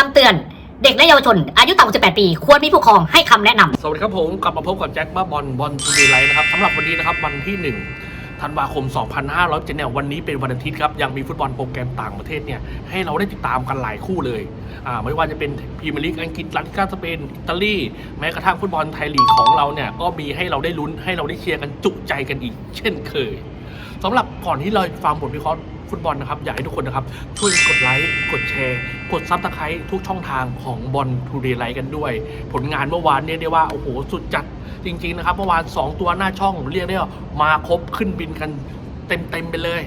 คำเตือน เด็กและเยาวชน อายุต่ำกว่า18ปี ควรมีผู้ปกครองให้คำแนะนำ สวัสดีครับผมกลับมาพบกับแจ็คบ้าบอลบอลทูดีไลท์นะครับสำหรับวันนี้นะครับวันที่ 1 ธันวาคม 2500เนี่ยวันนี้เป็นวันอาทิตย์ครับ ยังมีฟุตบอลโปรแกรมต่างประเทศเนี่ยให้เราได้ติดตามกันหลายคู่เลยอ่าไม่ว่าจะเป็นพรีเมียร์ลีกอังกฤษลาลิกาสเปนอิตาลีแม้กระทั่งฟุตบอลไทยลีกของเราเนี่ยก็มีให้เราได้ลุ้นให้เราได้เชียร์กันจุใจกันอีก เช่นเคยสำหรับก่อนที่เราฟังบทวิเคราะห์ ฟุตบอลนะครับ อยากให้ทุกคนนะครับ ช่วยกดไลค์กดแชร์ กดซับสไครต์ทุกช่องทางของบอลทูเดย์ไลท์กันด้วย ผลงานเมื่อวานเนี่ยได้ว่า โอ้โห สุดจัดจริง ๆ นะครับ เมื่อวาน 2 ตัวหน้าช่องเรียกได้ว่ามาครบขึ้นบินกันเต็มๆไปเลย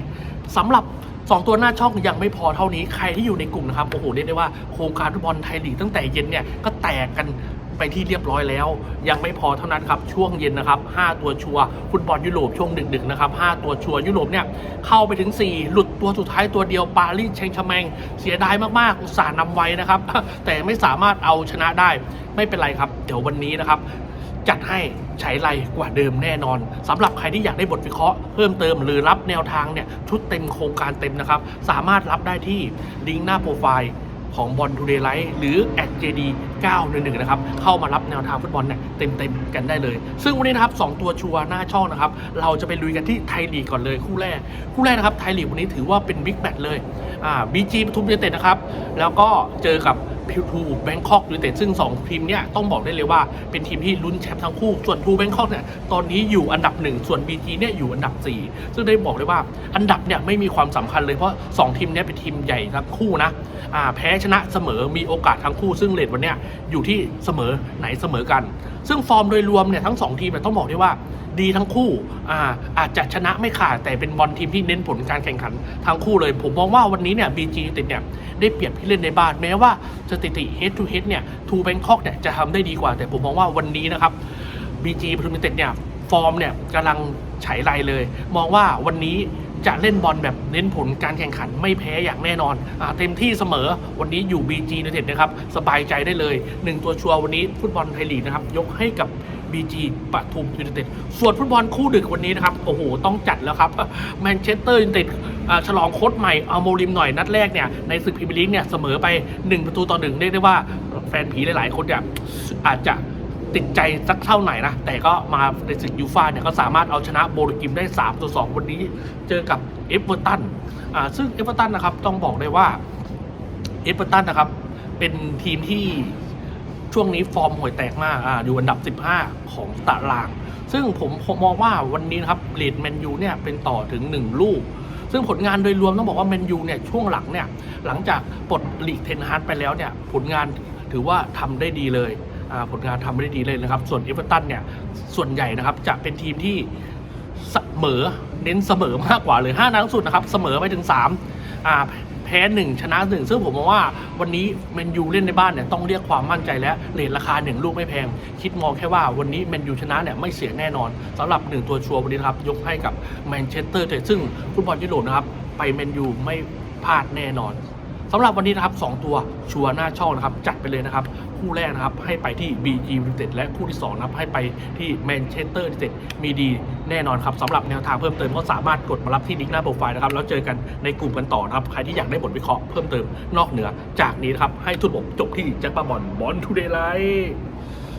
สำหรับ2ตัวหน้าช่องยังไม่พอเท่านี้ใครที่อยู่ในกลุ่มนะครับโอ้โหเรียกได้ว่าโครงการฟุตบอลไทยลีกตั้งแต่เย็นเนี่ยก็แตกกัน ไปที่เรียบร้อยแล้ว ยังไม่พอเท่านั้นครับช่วงเย็นนะครับ 5 ตัวชัวร์ฟุตบอลยุโรปช่วงดึกๆนะครับ5ตัวชัวร์ยุโรปเนี่ยเข้าไปถึง 4 หลุดตัวสุดท้ายตัวเดียวปารีสเชงชแมงเสียดายมากๆ อุตส่าห์นำไว้นะครับ แต่ไม่สามารถเอาชนะได้ไม่เป็นไรครับ เดี๋ยววันนี้นะครับจัดให้ใช้ไรกว่าเดิมแน่นอนสำหรับใครที่อยากได้บทวิเคราะห์เพิ่มเติมหรือรับแนวทางเนี่ยชุดเต็มโครงการเต็มนะครับ สามารถรับได้ที่ลิงก์หน้าโปรไฟล์ ของบอลทูเดย์ไลท์หรือแอดเจดีเก้าหนึ่งนะครับ เข้ามารับแนวทางฟุตบอลเนี่ยเต็มๆกันได้เลย ซึ่งวันนี้นะครับสองตัวชัวร์หน้าช่องนะครับ เราจะไปลุยกันที่ไทยลีกก่อนเลยคู่แรก คู่แรกนะครับไทยลีกวันนี้ถือว่าเป็นบิ๊กแมตช์เลยอ่าบีจีปทุมยูไนเต็ดนะครับ แล้วก็เจอกับ ทูแบงคอกยูไนเต็ดซึ่ง 2 ทีมเนี่ยต้องบอกได้เลยว่าเป็นทีมที่ลุ้นแชมป์ทั้งคู่ ส่วนทูแบงคอกเนี่ยตอนนี้อยู่อันดับ 1 ส่วน BG เนี่ยอยู่อันดับ 4 ซึ่งได้บอกเลยว่าอันดับเนี่ยไม่มีความสำคัญเลยเพราะ 2 ทีมเนี้เป็นทีมใหญ่ทั้งคู่นะอ่าแพ้ชนะเสมอมีโอกาสทั้งคู่ ซึ่งเลทวันเนี้ยอยู่ที่เสมอไหนเสมอกัน ซึ่งฟอร์มโดยรวมเนี่ยทั้ง 2 ทีมต้องบอกได้ว่า ดีทั้งคู่อ่าอาจจะชนะไม่ขาดแต่เป็นบอลทีมที่เน้นผลการแข่งขันทั้งคู่เลย ผมมองว่าวันนี้เนี่ย BG ติดเนี่ยได้เปรียบที่เล่นในบ้านแม้ว่าสถิติ head to head เนี่ยทูแบงคอกเนี่ยจะทำได้ดีกว่า แต่ผมมองว่าวันนี้นะครับ BG ปทุมยูเต็ดเนี่ยฟอร์มเนี่ยกำลังฉายไรเลย มองว่าวันนี้จะเล่นบอลแบบเน้นผลการแข่งขันไม่แพ้อย่างแน่นอนอเต็มที่เสมอวันนี้อยู่ BG ยูไนเต็ดนะครับ สบายใจได้เลยหนึ่งตัวชัวร์วันนี้ฟุตบอลไทยลีกนะครับ ยกให้กับ BG ปทุมยูไนเต็ดส่วนฟุตบอลคู่ดึกวันนี้นะครับ โอ้โห ต้องจัดแล้วครับแมนเชสเตอร์ยูไนเต็ดฉลองโค้ดใหม่เอาโมริมหน่อยนัดแรกเนี่ย ในศึกพรีเมียร์ลีกเนี่ย เสมอไป 1 ประตูต่อหนึ่งเรียกได้ว่าแฟนผีหลาย ๆ คนเนี่ยอาจจะติดใจสักเท่าไหนนะ แต่ก็มาในศึกยูฟ่าเนี่ย ก็สามารถเอาชนะโบลิกิมได้3ตัว2วันนี้เจอกับเอฟเวอร์ตันซึ่งเอฟเวอร์ตันนะครับต้องบอกเลยว่าเอฟเวอร์ตันนะครับเป็นทีมที่ ช่วงนี้ฟอร์มห่วยแตกมากอ่าอยู่อันดับ 15 ของตาราง ซึ่งผมมองว่าวันนี้นะครับเลดแมนยูเนี่ยเป็นต่อถึง 1 ลูก ซึ่งผลงานโดยรวมต้องบอกว่าแมนยูเนี่ยช่วงหลังเนี่ยหลังจากปลดลีกเทนฮาร์ดไปแล้วเนี่ยผลงานถือว่าทำได้ดีเลยผลงานทำได้ดีเลยนะครับ ส่วนเอเวอร์ตันเนี่ยส่วนใหญ่นะครับจะเป็นทีมที่เสมอเน้นเสมอมากกว่าเลย5นัดสุดนะครับเสมอไปถึง3อ่า แพ้หนึ่งชนะหนึ่งซึ่งผมมองว่าวันนี้แมนยูเล่นในบ้านเนี่ยต้องเรียกความมั่นใจและเลทราคาหนึ่งลูกไม่แพง คิดมองแค่ว่าวันนี้แมนยูชนะเนี่ยไม่เสียแน่นอนสำหรับหนึ่งตัวชัวร์วันนี้ครับยกให้กับแมนเชสเตอร์เต็ดซึ่งฟุตบอลยุโรปนะครับไปแมนยูไม่พลาดแน่นอน สำหรับวันนี้นะครับ2ตัวชัวร์หน้าช่องนะครับจัดไปเลยนะครับคู่แรกนะครับให้ไปที่ BG United และคู่ที่2นะครับให้ไปที่ Manchester United มีดีแน่นอนครับสำหรับแนวทางเพิ่มเติมก็สามารถกดมารับที่ลิงก์หน้าโปรไฟล์นะครับแล้วเจอกันในกลุ่มกันต่อนะครับใครที่อยากได้บทวิเคราะห์เพิ่มเติมนอกเหนือจากนี้นะครับให้ทุกบทจบที่แจ็คปาบอลบอลทูเดย์ไลท์